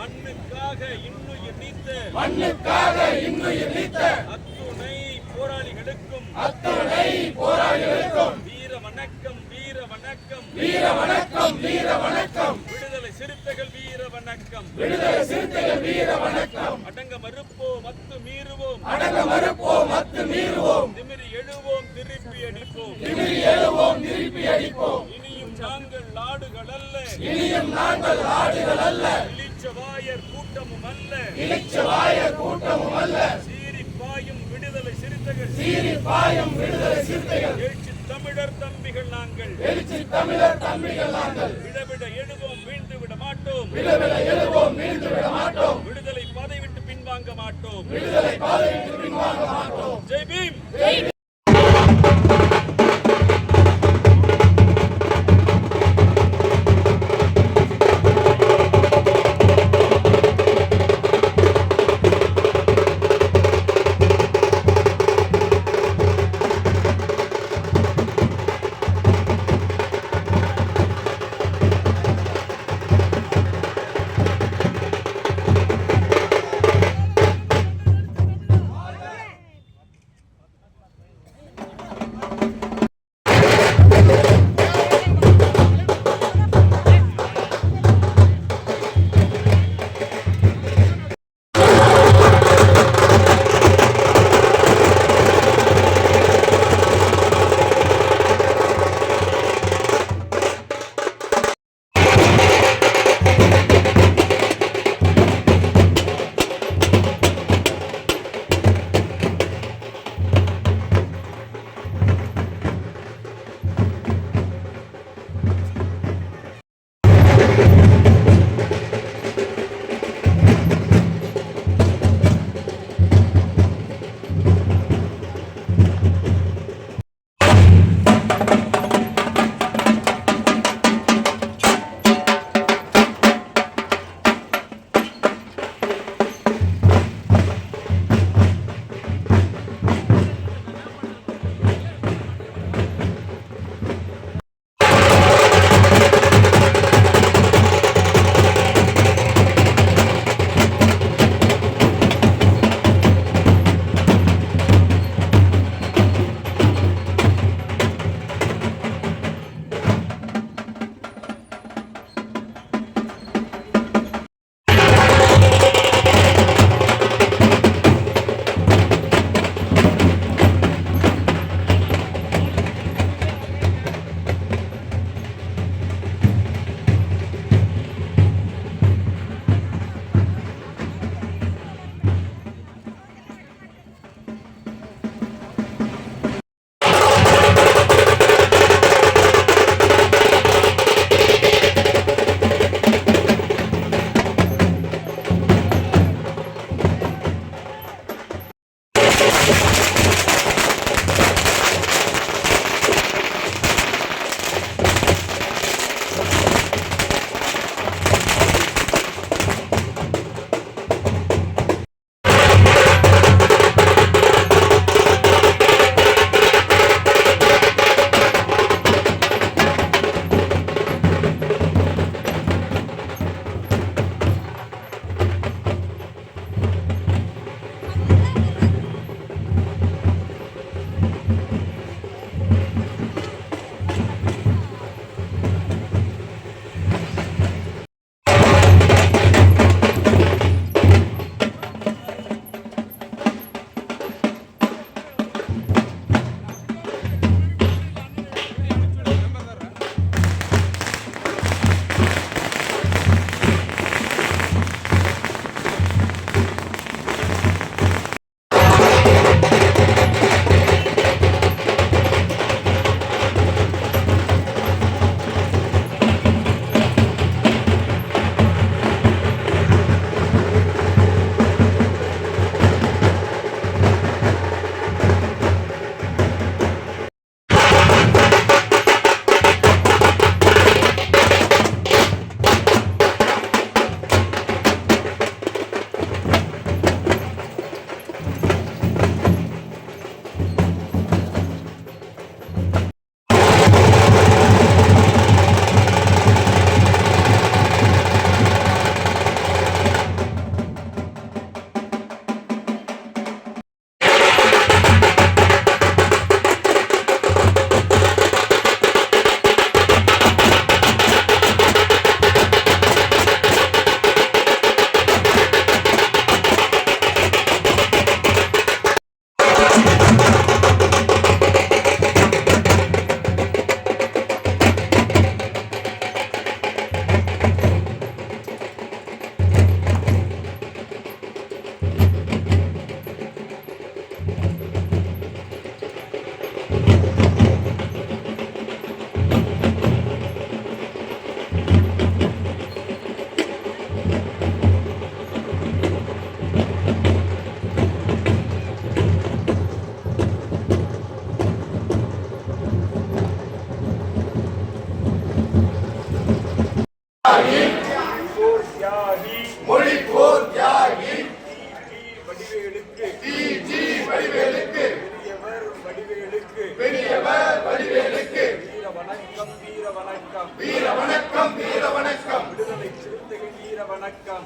மண்ணுக்காக இன்னுயிர் நீத்த மண்ணுக்காக இன்னுயிர் நீத்த அத்துணை போராளிகளுக்கும் அத்துணை போராளிகளுக்கும் வீர வணக்கம் வீர வணக்கம். வீர வணக்கம் வீர வணக்கம். விடுதலை சிறுத்தைகள் வீர வணக்கம். விடுதலை சிறுத்தைகள் வீர வணக்கம். அடங்க மறுப்போம் மத்து மீறுவோம். அடங்க மறுப்போம் அத்து மீறுவோம். திமிரி எழுவோம் திருப்பி அடிப்போம். திமிரி எழுவோம் திருப்பி அடிப்போம். இனியும் நாங்கள் நாடுகள் அல்ல இனியும் நாங்கள் கூட்டமும் அல்ல இளிச்சவாய கூட்டமும் அல்ல. பாயும் விடுதலை சிறுத்தைகள். சீறி பாயும் விடுதலை சிறுத்தைகள். எழுச்சி தமிழர் தம்பிகள் நாங்கள். எழுச்சி தமிழர் தம்பிகள் நாங்கள். விடவிட எழுவோம் வீழ்ந்து விட மாட்டோம். விடவிட எழுவோம் மீண்டு விட மாட்டோம். விடுதலை பாதை விட்டு பின்வாங்க மாட்டோம். விடுதலை பாதையிட்டு பின்வாங்க மாட்டோம். ஜெய் பீம்!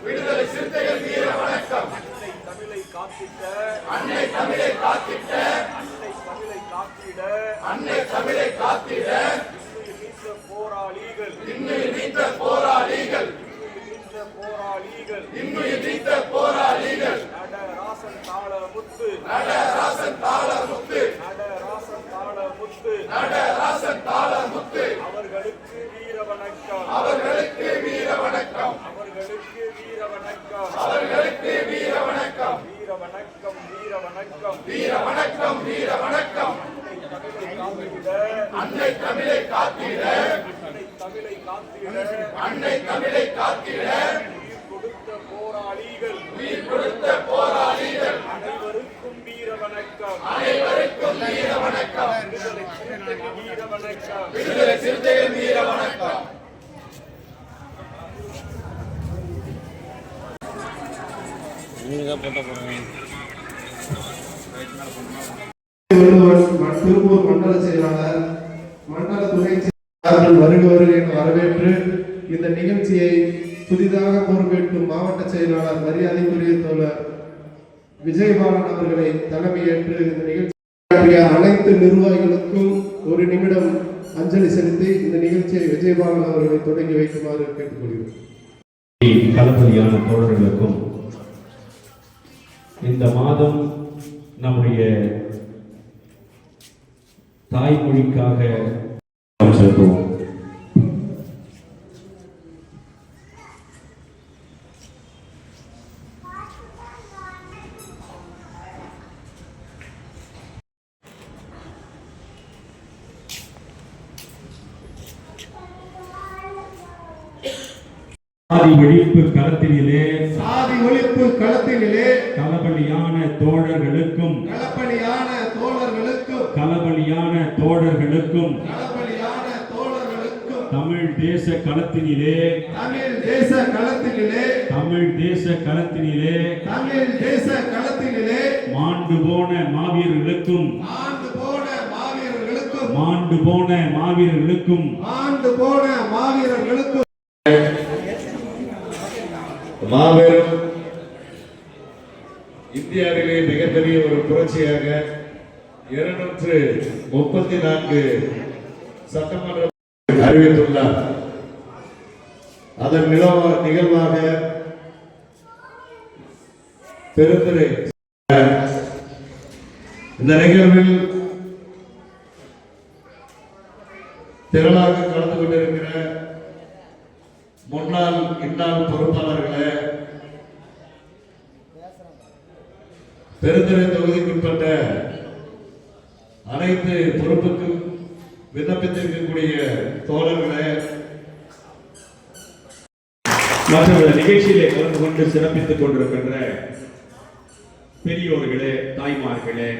விடுதலை சிறுத்தைகள் வீர வணக்கம். அன்னை தமிழை காத்திட்ட அன்னை தமிழை காத்திட்ட. அன்னை தமிழை காத்திட. அன்னை தமிழை காத்திட. நீத்த போராளிகள். இன்னுயிர் நீத்த போராளிகள். இன்னுயிர் நீத்த போராளிகள். இன்னுயிர் நீத்த போராளிகள். நடராசன் தாள முத்து தாளமுத்து. நடராசன் தாள முத்து தாளமுத்து. அவர்களுக்கு வீர வணக்கம் அவர்களுக்கு வீர வணக்கம். அவர்களுக்கு வீர வணக்கம் அவர்களுக்கு வீர வணக்கம் வீர வணக்கம் வீர வணக்கம் வீர வணக்கம் வீர வணக்கம் அன்னை தமிழை காத்திட. அன்னை தமிழை காத்திட. அன்னை தமிழை உயிர் கொடுத்த போராளிகள். உயிர் கொடுத்த போராளிகள் அனைவருக்கும் வீர வணக்கம் அனைவருக்கும் வீர வணக்கம் வீர வணக்கம் விடுதலை சிறுத்தைகள் வீர வணக்கம் ஒருவர் ம- திருப்பூர் மண்டல செயலாளர் மண்டல துணை செயலாளர்கள் வருக வருக என வரவேற்று இந்த நிகழ்ச்சியை புதிதாக பொறுப்பேற்கும் மாவட்ட செயலாளர் மரியாதைக்குரிய தோழர் விஜயபாலன் அவர்களை தலைமையேற்று இந்த நிகழ்ச்சி அனைத்து நிர்வாகிகளுக்கும் ஒரு நிமிடம் அஞ்சலி செலுத்தி இந்த நிகழ்ச்சியை விஜயபாலன் அவர்களை தொடங்கி வைக்குமாறு கேட்டுக்கொள்கிறேன் தோழர்களுக்கும் இந்த மாதம் நம்முடைய தாய்மொழிக்காக செலுத்துவோம் ஆதி ஒழிப்பு களத்தினிலே சாதி ஒழிப்பு களத்தினிலே களபலியான தோழர்களுக்கும் களப்பணியான தோழர்களுக்கும் களபலியான தோழர்களுக்கும் களப்பணியான தோழர்களுக்கும் தமிழ் தேச களத்தினிலே தமிழ் தேச களத்தினிலே தமிழ் தேச களத்தினிலே தமிழ் தேச களத்தினிலே மாண்டு போன மாவீரர்களுக்கும் ஆண்டு போன மாவீரர்களுக்கும் மாண்டு போன மாவீரர்களுக்கும் ஆண்டு போன மாவீரர்களுக்கும் மாபெரும் இந்தியாவிலே மிகப்பெரிய ஒரு புரட்சியாக இருநூற்று முப்பத்தி நான்கு சட்டமன்ற அறிவித்துள்ளார். அதன் நிலவ நிகழ்வாக பெருந்துரை இந்த நிகழ்வில் திரளாக கலந்து கொண்டிருக்கிற முன்னாள் இன்னால் பொறுப்பாளர்கள் பெருந்துறை தொகுதிக்குட்பட்ட அனைத்து பொறுப்புக்கும் விண்ணப்பித்திருக்கக்கூடிய தோழர்களை. மற்றும் நிகழ்ச்சியிலே கலந்து கொண்டு சிறப்பித்துக் கொண்டிருக்கின்ற பெரியோர்களே தாய்மார்களே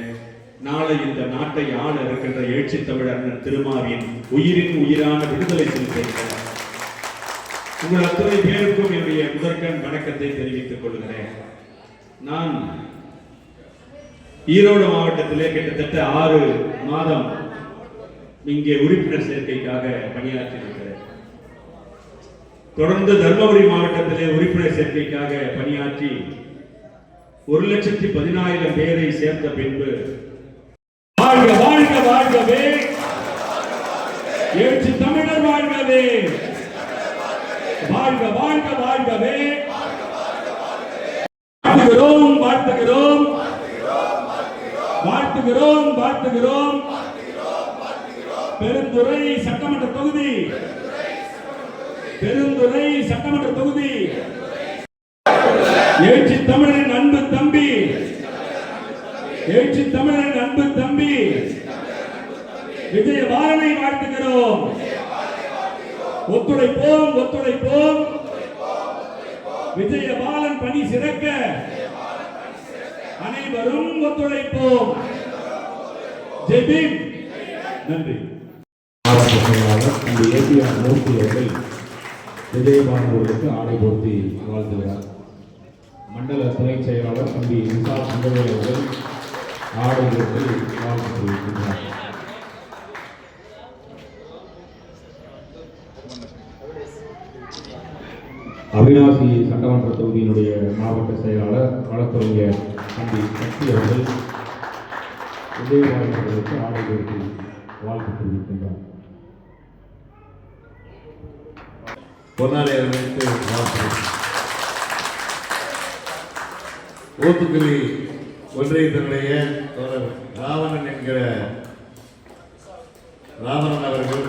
நாளை இந்த நாட்டை ஆள இருக்கின்ற எழுச்சி தமிழர் அண்ணன் திருமாவின் உயிரின் உயிரான விடுதலை சிறுத்தைகள். உங்கள் அத்தனை பேருக்கும் என்னுடைய முதற்கண் வணக்கத்தை தெரிவித்துக் கொள்கிறேன். நான் ஈரோடு மாவட்டத்திலே கிட்டத்தட்ட ஆறு மாதம் இங்கே உறுப்பினர் சேர்க்கைக்காக பணியாற்றியிருக்கிறேன். தொடர்ந்து தருமபுரி மாவட்டத்திலே உறுப்பினர் சேர்க்கைக்காக பணியாற்றி ஒரு லட்சத்தி பதினாயிரம் பேரை சேர்ந்த பின்பு வாழ்க வாழ்க வாழ்கவே. எழுச்சி தமிழர் வாழ்கவே. வாழ்க வாழ்க வாழ்கவே. வாழ்த்துகிறோம் வாழ்த்துகிறோம். வாழ்த்துகிறோம் வாழ்த்துகிறோம் பெருந்துறை சட்டமன்ற தொகுதி. பெருந்துறை சட்டமன்ற தொகுதி. எழுச்சி தமிழரின் அன்பு தம்பி. எழுச்சி தமிழரின் அன்பு தம்பி. விஜய பாலனை வாழ்த்துகிறோம். ஒத்துழைப்போம் ஒத்துழைப்போம். விஜய பாலன் பணி சிறக்க. அனைவரும் ஒத்துழைப்போம். ஜெய் பீம். நன்றி. இந்த ஏபிஆர் மூர்த்தி அவர்கள் விஜயபான் அவர்களுக்கு பொருத்தி வாழ்த்துகிறார். மண்டல துணை செயலாளர் தம்பி விசால் சுந்தரவேல் அவர்கள் ஆடை பொருத்தி வாழ்த்து தெரிவிக்கின்றார் சட்டமன்ற தொகுதியினுடைய மாவட்ட செயலாளர் வழக்கறிஞர் தம்பி சக்தி அவர்கள் விஜயபாலன் அவர்களுக்கு கொடுத்து வாழ்த்து தெரிவிக்கின்றார் பொன்னாடை அணிவித்து வாழ்த்து ஊத்துக்குழி ஒன்றியத்தினுடைய தோழர் ராவணன் என்கிற ராவணன் அவர்கள்.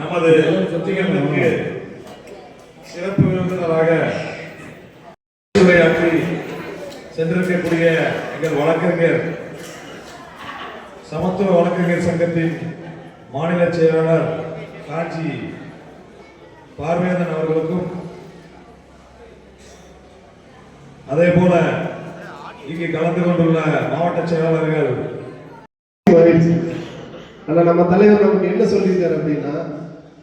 நமது சிறப்பு விருந்தினராக உரையாற்றி சென்றிருக்கக்கூடிய எங்கள் வழக்கறிஞர் சமத்துவ வழக்கறிஞர் சங்கத்தின் மாநில செயலாளர் காஞ்சி பார்வேந்தன் அவர்களுக்கும் அதே போல இங்கு கலந்து கொண்டுள்ள மாவட்ட செயலாளர்கள். மகிழ்ச்சி ஆனா நம்ம தலைவர் நமக்கு என்ன சொல்லியிருக்காரு அப்படின்னா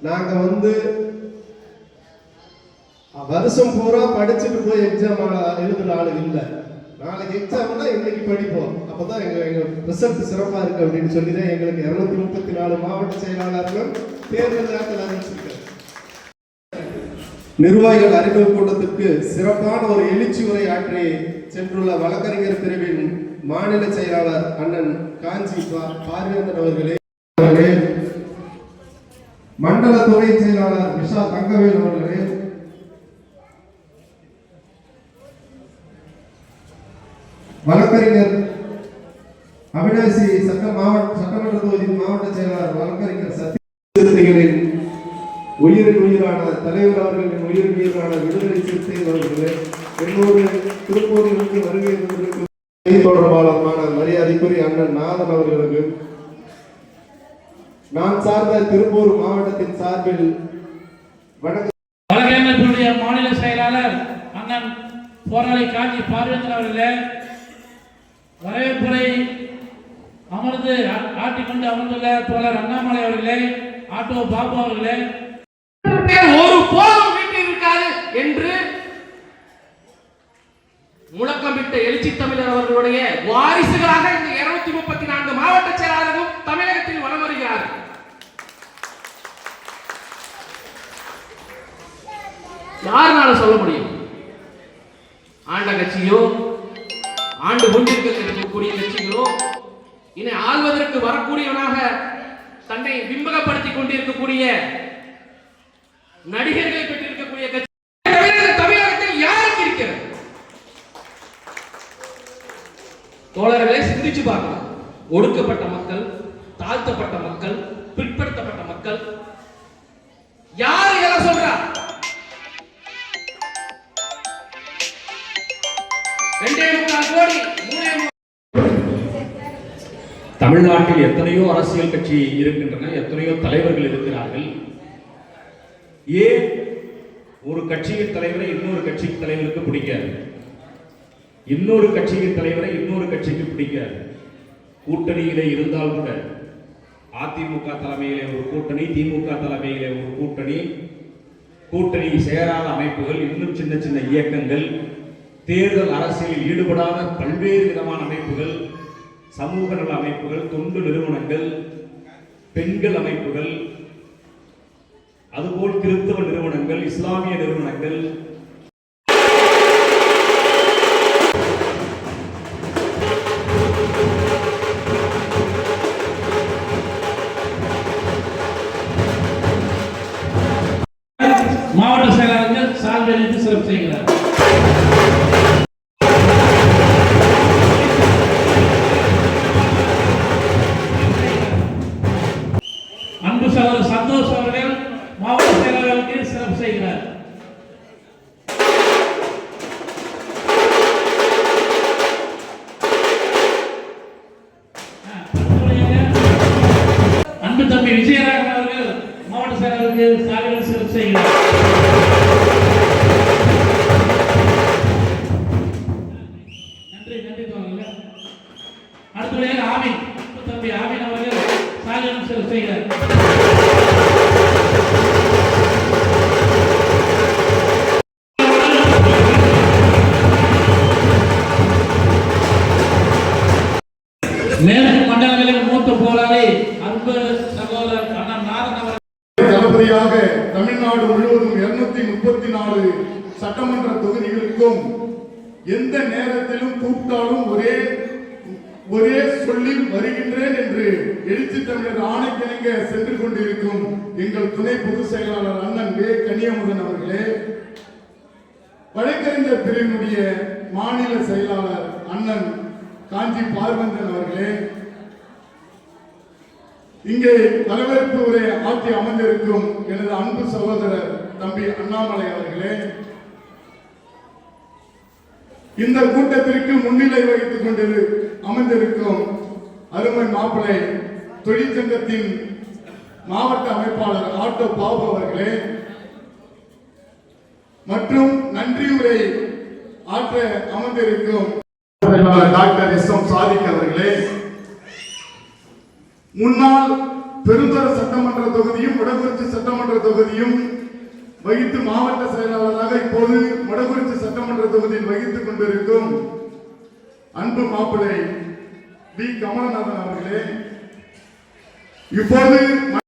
நாங்க வந்து வருஷம் பூரா படிச்சுட்டு போய் எக்ஸாம் எழுதுற ஆளு இல்லை. நாளைக்கு எக்ஸாம்னா இன்னைக்கு படிப்போம். அப்பதான் எங்க எங்க ரிசல்ட் சிறப்பா இருக்கு அப்படின்னு சொல்லி தான் எங்களுக்கு இருநூத்தி முப்பத்தி நாலு மாவட்ட செயலாளர்களும் தேர்தல் நேரத்தில் அறிவிச்சிருக்காரு நிர்வாகிகள் அறிமுக கூட்டத்திற்கு சிறப்பான ஒரு எழுச்சி உரை ஆற்றி சென்றுள்ள வழக்கறிஞர் பிரிவின் மாநில செயலாளர் அண்ணன் காஞ்சி பார்வேந்தன் அவர்களே. அவர்களே, மண்டல துணை செயலாளர் விஷா தங்கவேல் அவர்களே. வழக்கறிஞர் அவினாசி சட்ட மாவட்ட சட்டமன்ற தொகுதி மாவட்ட செயலாளர் வழக்கறிஞர் சத்தியகளின் உயிரின் உயிரான தலைவர் அவர்களின் உயிரின் உயிரான விடுதலை சிறுத்தை அவர்களே என்னோடு திருப்பூரிலிருந்து வருகை தந்திருக்கும் தொடர்பாளருமான மரியாதைக்குரிய அண்ணன் நாதன் அவர்களுக்கு நான் சார்ந்த திருப்பூர் மாவட்டத்தின் சார்பில் வணக்கம். மாநில செயலாளர் அண்ணன் போராளி காஞ்சி பார்வேந்தன் அவர்களே வரவேற்புரை அமர்ந்து ஆ- ஆட்டிக்கொண்டு அமர்ந்துள்ள தோழர் அண்ணாமலை அவர்களே ஆட்டோ பாபு அவர்களே. ஒரு போதும் வீட்டில் இருக்காது என்று முழக்கமிட்ட எழுச்சி தமிழர் அவர்களுடைய வாரிசுகளாக இந்த இருநூத்தி முப்பத்தி நான்கு மாவட்ட செயலாளர்களும் தமிழகத்தில் வலம் வருகிறார்கள் யாருனால சொல்ல முடியும்? ஆண்ட கட்சியோ ஆண்டு இருக்கக்கூடிய வெற்றிகளோ இனி ஆள்வதற்கு வரக்கூடியவனாக தன்னை பிம்பகப்படுத்திக் கொண்டிருக்கக்கூடிய நடிகர்களை பெற்றிருக்கக்கூடிய கட்சி. தமிழகத்தில் யாருக்கு இருக்கிறது? தோழர்களை சிந்திச்சு பார்க்கலாம். ஒடுக்கப்பட்ட மக்கள் தாழ்த்தப்பட்ட மக்கள் பிற்படுத்தப்பட்ட மக்கள் யார் இதெல்லாம் சொல்றா? ரெண்டே முக்கால் கோடி மூணே தமிழ்நாட்டில் எத்தனையோ அரசியல் கட்சி இருக்கின்றன எத்தனையோ தலைவர்கள் இருக்கிறார்கள். ஏன் ஒரு கட்சியின் தலைவரை இன்னொரு கட்சியின் தலைவருக்கு பிடிக்காது? இன்னொரு கட்சியின் தலைவரை இன்னொரு கட்சிக்கு பிடிக்காது. கூட்டணியிலே இருந்தால் கூட அதிமுக தலைமையிலே ஒரு கூட்டணி திமுக தலைமையிலே ஒரு கூட்டணி கூட்டணி சேராத அமைப்புகள் இன்னும் சின்ன சின்ன இயக்கங்கள் தேர்தல் அரசியலில் ஈடுபடாத பல்வேறு விதமான அமைப்புகள் சமூக நல அமைப்புகள் தொண்டு நிறுவனங்கள் பெண்கள் அமைப்புகள் அதுபோல் கிறிஸ்தவ நிறுவனங்கள் இஸ்லாமிய நிறுவனங்கள் Thank you. அடுத்தபடியாக தமிழ்நாடு முழுவதும் இருநூத்தி முப்பத்தி நாலு சட்டமன்ற தொகுதிகளுக்கும் எந்த நேரத்திலும் கூப்பிட்டாலும் ஒரே ஒரே சொல்லில் வருகின்றேன் என்று எழுச்சி தமிழர் ஆணைக்கிணங்க சென்று கொண்டிருக்கும் எங்கள் துணை பொதுச் செயலாளர் அண்ணன் வே. கனியமுதன் அவர்களே வழக்கறிஞர் பிரிவினுடைய மாநில செயலாளர் அண்ணன் காஞ்சி பார்வந்தன் அவர்களே இங்கே வரவேற்பு உரை ஆற்றி அமர்ந்திருக்கும் எனது அன்பு சகோதரர் தம்பி அண்ணாமலை அவர்களே இந்த கூட்டத்திற்கு முன்னிலை வகித்துக் கொண்டு அமர்ந்திருக்கும் அருமை மாப்பிளை தொழிற்சங்கத்தின் மாவட்ட அமைப்பாளர் ஆட்டோ பாபு அவர்களே மற்றும் நன்றி உரை ஆற்ற அமர்ந்திருக்கும் டாக்டர் எஸ் எம் சாதிக் அவர்கள். முன்னாள் பெருந்தர சட்டமன்ற தொகுதியும் வடகுறிச்சி சட்டமன்ற தொகுதியும் வகித்து மாவட்ட செயலாளராக இப்போது வடகுறிச்சி சட்டமன்ற தொகுதியில் வகித்துக் கொண்டிருக்கும் அன்பு மாப்பிள்ளை வி. கமலநாதன் அவர்களே இப்போது